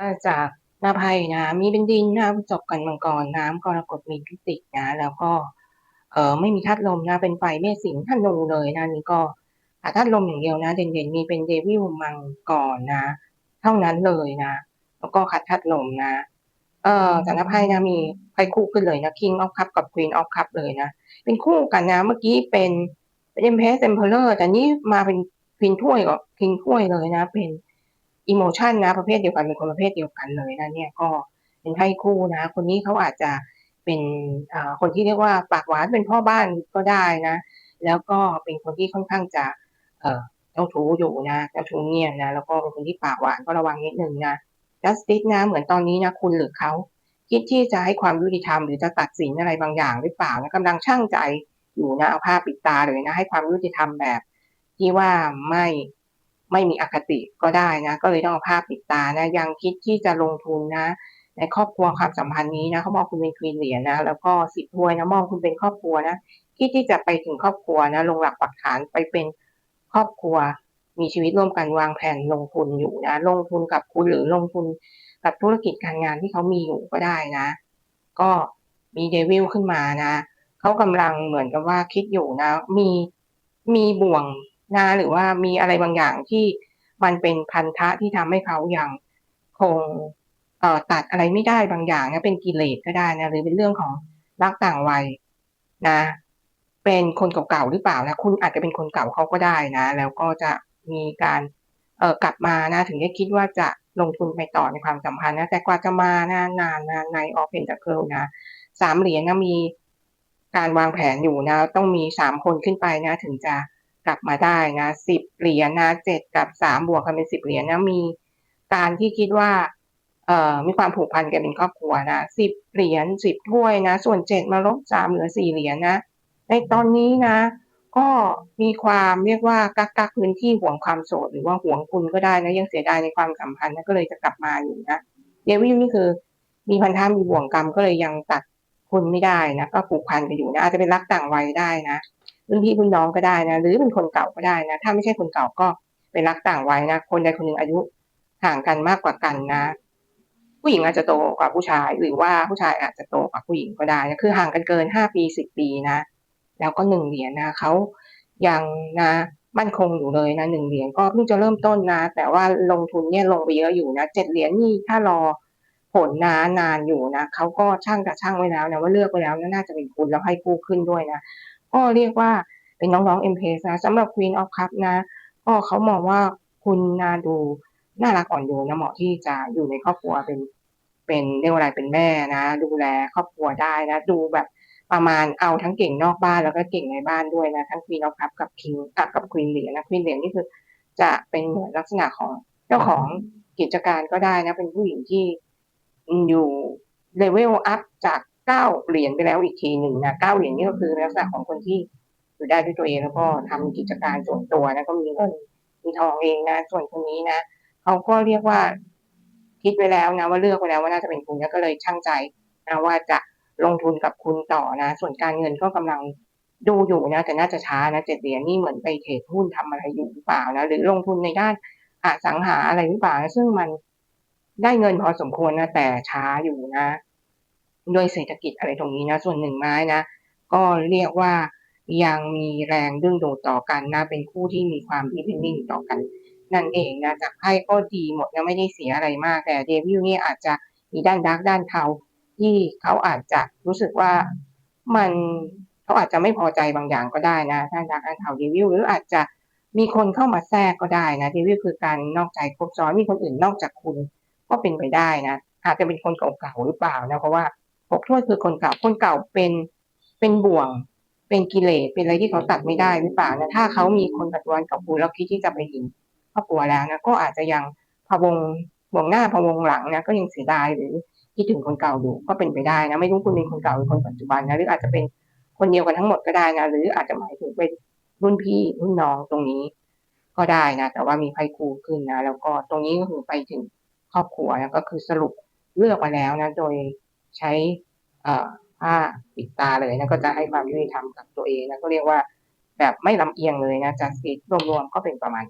อาจากนาไพ่นะ มีเป็นดินนะจบกันมังกรน้ำกรกฎมีพิจิกนะ แล้วก็ เออไม่มีธาตุลมนะ เป็นไฟเมษสิงห์ธนูเลยนะนี้ก็หาธาตุลมอย่างเดียวนะ เด่นๆมีเป็นเดวิลมังกรนะ เท่านั้นเลยนะ แล้วก็ขัดธาตุลมนะ เออจากน้าไพ่นะมีไพ่คู่ขึ้นเลยนะ King of Cup กับ Queen of Cup เลยนะ เป็นคู่กันนะ เมื่อกี้เป็นเป็น Empress Emperor แต่นี่มาเป็น Queen ถ้วยกับ King ถ้วยเลยนะ เป็น emotion นะประเภทเดียวกันเป็นคนประเภทเดียวกันเลยนะเนี่ยก็เป็นไพ่คู่นะ คนนี้เขาอาจจะเป็นคนที่เรียกว่าปากหวานเป็นพ่อบ้านก็ได้นะ แล้วก็เป็นคนที่ค่อนข้างจะเจ้าชู้อยู่นะเจ้าชู้เงียบนะแล้วก็เป็นคนที่ปากหวานก็ระวังนิดหนึ่งนะ Justice นะเหมือนตอนนี้นะคุณหรือเขาคิดที่จะให้ความยุติธรรมหรือจะตัดสินอะไรบางอย่างหรือเปล่านะกำลังชั่งใจอยู่นะเอาผ้าปิดตาเลยนะให้ความยุติธรรมแบบที่ว่าไม่ ไม่มีอคติก็ได้นะ ก็เลยต้องเอาผ้าปิดตานะ ยังคิดที่จะลงทุนนะ ในครอบครัวความสัมพันธ์นี้นะเขามองคุณเป็น Queen เหรียญนะ แล้วก็10ถ้วยนะมองคุณเป็นครอบครัวนะคิดที่จะไปถึงครอบครัวนะ ลงหลักปักฐานไปเป็นครอบครัว มีชีวิตร่วมกันวางแผนลงทุนอยู่นะ ลงทุนกับคุณหรือลงทุนกับธุรกิจการงานที่เขามีอยู่ก็ได้นะ ก็มี Devil ขึ้นมานะเขากำลังเหมือนกับว่าคิดอยู่นะ มีมีบ่วง นะหรือว่ามีอะไรบางอย่างที่มันเป็นพันธะที่ทำให้เขายังคงตัดอะไรไม่ได้บางอย่างนะเป็นกิเลสก็ได้นะหรือเป็นเรื่องของรักต่างวัยนะ เป็นคนเก่าๆหรือเปล่านะคุณอาจจะเป็นคนเก่าเขาก็ได้นะ แล้วก็จะมีการเออกลับมานะ ถึงได้คิดว่าจะลงทุนไปต่อในความสัมพันธ์นะแต่กว่าจะมานะนานนะ Knight of Pentacles นะ3เหรียญนะมีการวางแผนอยู่นะ ต้องมี3คนขึ้นไปนะ ถึงจะ กลับมาได้นะ10เหรียญนะ7กับ3บวกกันเป็น10เหรียญนะมีการที่คิดว่าเอ่อมีความผูกพันกันเป็นครอบครัวนะ10เหรียญ10ถ้วยนะ ส่วน7มาลบ3เหลือ4เหรียญนะ ในตอนนี้นะ ก็มีความเรียกว่ากักๆพื้นที่ห่วงความโสดหรือว่าห่วงคุณก็ได้นะยังเสียดายในความสัมพันธ์นะก็เลยจะกลับมาอยู่นะ Devil นี่คือ มีพันธะมีบ่วงกรรมก็เลยยังตัดคุณไม่ได้นะก็ผูกพันกันอยู่นะอาจจะเป็นรักต่างวัยได้นะ รุ่นพี่รุ่นน้องก็ได้นะ หรือเป็นคนเก่าก็ได้นะ ถ้าไม่ใช่คนเก่าก็เป็นรักต่างวัยนะ คนใดคนหนึ่งอายุห่างกันมากกว่ากันนะ ผู้หญิงอาจจะโตกว่าผู้ชาย หรือว่าผู้ชายอาจจะโตกว่าผู้หญิงก็ได้นะ คือห่างกันเกิน5ปี10ปีนะ แล้วก็1เหรียญนะเขายังนะมั่นคงอยู่เลยนะ1เหรียญก็เพิ่งจะเริ่มต้นนะ แต่ว่าลงทุนเนี่ยลงไปเยอะอยู่นะ7เหรียญนี่ถ้ารอผลนะนานอยู่นะเขาก็ชั่งกับชั่งไว้แล้วนะว่าเลือกไว้แล้วน่าจะเป็นคุณแล้วให้คู่ขึ้นด้วยนะ ก็เรียกว่าเป็นน้องๆ Empress นะสำหรับ Queen of Cup นะ ก็เขามองว่าคุณนะดูน่ารักอ่อนโยนนะเหมาะที่จะอยู่ในครอบครัวเป็นเป็นเรียกว่าอะไรเป็นแม่นะ ดูแลครอบครัวได้นะ ดูแบบประมาณเอาทั้งเก่งนอกบ้านแล้วก็เก่งในบ้านด้วยนะทั้ง Queen of Cup กับ King อ่ากับ Queen เหรียญนะ Queen เหรียญนี่คือ จะเป็นเหมือนลักษณะของเจ้าของกิจการก็ได้นะ เป็นผู้หญิงที่อยู่ level up จาก 9เหรียญไปแล้วอีกทีหนึ่งนะ9เหรียญนี่ก็คือลักษณะของคนที่อยู่ได้ด้วยตัวเองแล้วก็ทำกิจการส่วนตัวนะก็มีเงินมีทองเองนะส่วนคนนี้นะเขาก็เรียกว่าคิดไว้แล้วนะว่าเลือกไว้แล้วว่าน่าจะเป็นคุณนะก็เลยชั่งใจนะว่าจะลงทุนกับคุณต่อนะ ส่วนการเงินก็กำลังดูอยู่นะแต่น่าจะช้านะ7เหรียญนี่เหมือนไปเทรดหุ้นทำอะไรอยู่หรือเปล่านะหรือลงทุนในด้านอสังหาอะไรหรือเปล่านะซึ่งมันได้เงินพอสมควรนะแต่ช้าอยู่นะ ด้วยเศรษฐกิจอะไรตรงนี้นะส่วน1ไม้นะ ก็เรียกว่ายังมีแรงดึงดูดต่อกันนะ เป็นคู่ที่มีความ depending ต่อกัน นั่นเองนะจากไพ่ก็ดีหมดนะไม่ได้เสียอะไรมาก แต่ Devil เนี่อาจจะมีด้านดาร์กด้านเทาที่เขาอาจจะรู้สึกว่ามันเขาอาจจะไม่พอใจบางอย่างก็ได้นะด้านดาร์กด้านเทา Devil หรืออาจจะมีคนเข้ามาแทรกก็ได้นะ Devil คือการนอกใจครบซ้อนมีคนอื่นนอกจากคุณก็เป็นไปได้นะอาจจะเป็นคนเก่าๆหรือเปล่านะเพราะว่า 6ถ้วยคือคนเก่า คนเก่าเป็นเป็นบ่วง เป็นกิเลส เป็นอะไรที่เขาตัดไม่ได้หรือเปล่านะถ้าเขามีคนปัจจุบันกับคุณแล้วคิดที่จะไปถึงครอบครัวแล้วนะก็อาจจะยังพะวงห่วงหน้าพะวงหลังนะก็ยังเสียดายหรือคิดถึงคนเก่าอยู่ก็เป็นไปได้นะไม่รู้คุณเป็นคนเก่าหรือคนปัจจุบันนะหรืออาจจะเป็นคนเดียวกันทั้งหมดก็ได้นะหรืออาจจะหมายถึงเป็นรุ่นพี่รุ่นน้องตรงนี้ ก็ได้นะแต่ว่ามีไพ่คู่ขึ้นนะแล้วก็ตรงนี้ก็คือไปถึงครอบครัวนะก็คือสรุปเลือกมาแล้วนะ โดย ใช้ผ้าปิดตาเลยนะก็จะให้ความยุติธรรมกับตัวเองนะก็เรียกว่าแบบไม่ลำเอียงเลยนะจากสี่รวมๆก็เป็นประมาณ